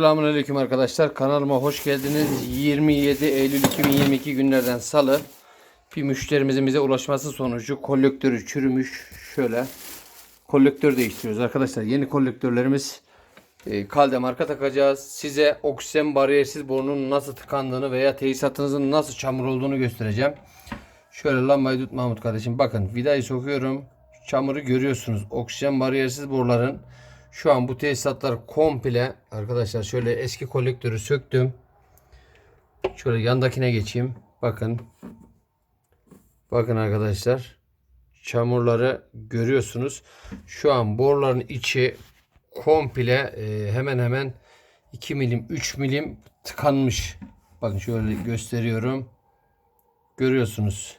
Selamünaleyküm arkadaşlar. Kanalıma hoş geldiniz. 27 Eylül 2022 günlerden salı bir müşterimizin bize ulaşması sonucu kolektörü çürümüş. Şöyle kolektör değiştiriyoruz arkadaşlar. Yeni kolektörlerimiz e, kalde marka takacağız. Size oksijen bariyersiz borunun nasıl tıkandığını veya tesisatınızın nasıl çamur olduğunu göstereceğim. Şöyle lambayı tut Mahmut kardeşim. Bakın vidayı sokuyorum. Çamuru görüyorsunuz. Oksijen bariyersiz boruların şu an bu tesisatlar komple arkadaşlar şöyle eski kolektörü söktüm. Şöyle yandakine geçeyim. Bakın. Bakın arkadaşlar. Çamurları görüyorsunuz. Şu an boruların içi komple e, hemen hemen 2 milim 3 milim tıkanmış. Bakın şöyle gösteriyorum. Görüyorsunuz.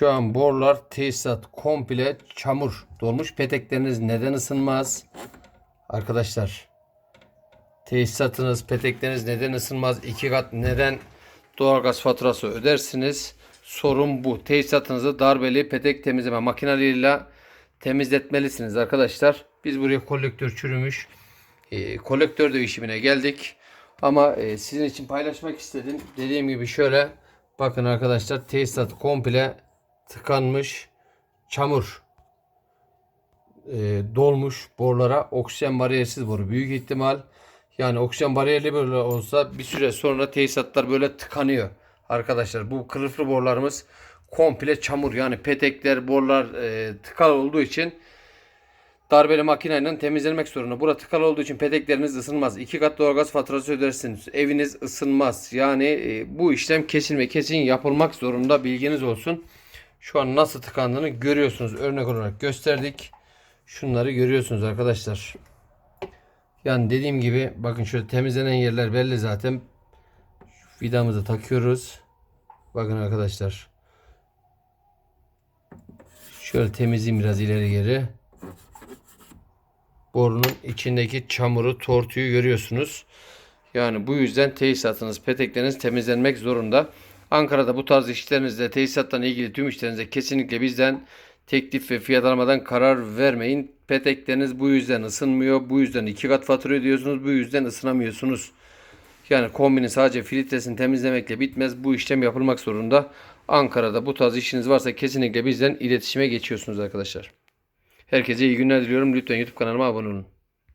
Şu an borular tesisat komple çamur dolmuş. Petekleriniz neden ısınmaz? Arkadaşlar tesisatınız, petekleriniz neden ısınmaz? İki kat neden doğalgaz faturası ödersiniz? Sorun bu. Tesisatınızı darbeli petek temizleme makineleriyle temizletmelisiniz arkadaşlar. Biz buraya kolektör çürümüş. E, kolektör değişimine geldik. Ama e, sizin için paylaşmak istedim. Dediğim gibi şöyle bakın arkadaşlar tesisat komple tıkanmış çamur e, dolmuş borulara oksijen bariyersiz boru büyük ihtimal yani oksijen bariyerli böyle olsa bir süre sonra tesisatlar böyle tıkanıyor arkadaşlar bu kılıflı borularımız komple çamur yani petekler borular e, tıkalı olduğu için darbeli makineyle temizlenmek zorunda. Burada tıkalı olduğu için petekleriniz ısınmaz. İki kat doğalgaz faturası ödersiniz. Eviniz ısınmaz. Yani e, bu işlem kesin ve kesin yapılmak zorunda. Bilginiz olsun. Şu an nasıl tıkandığını görüyorsunuz. Örnek olarak gösterdik. Şunları görüyorsunuz arkadaşlar. Yani dediğim gibi bakın şöyle temizlenen yerler belli zaten. Vidamızı takıyoruz. Bakın arkadaşlar. Şöyle temizleyeyim biraz ileri geri. Borunun içindeki çamuru, tortuyu görüyorsunuz. Yani bu yüzden tesisatınız, petekleriniz temizlenmek zorunda. Ankara'da bu tarz işlerinizde tesisattan ilgili tüm işlerinize kesinlikle bizden teklif ve fiyat almadan karar vermeyin. Petekleriniz bu yüzden ısınmıyor. Bu yüzden iki kat fatura ödüyorsunuz. Bu yüzden ısınamıyorsunuz. Yani kombinin sadece filtresini temizlemekle bitmez. Bu işlem yapılmak zorunda. Ankara'da bu tarz işiniz varsa kesinlikle bizden iletişime geçiyorsunuz arkadaşlar. Herkese iyi günler diliyorum. Lütfen YouTube kanalıma abone olun.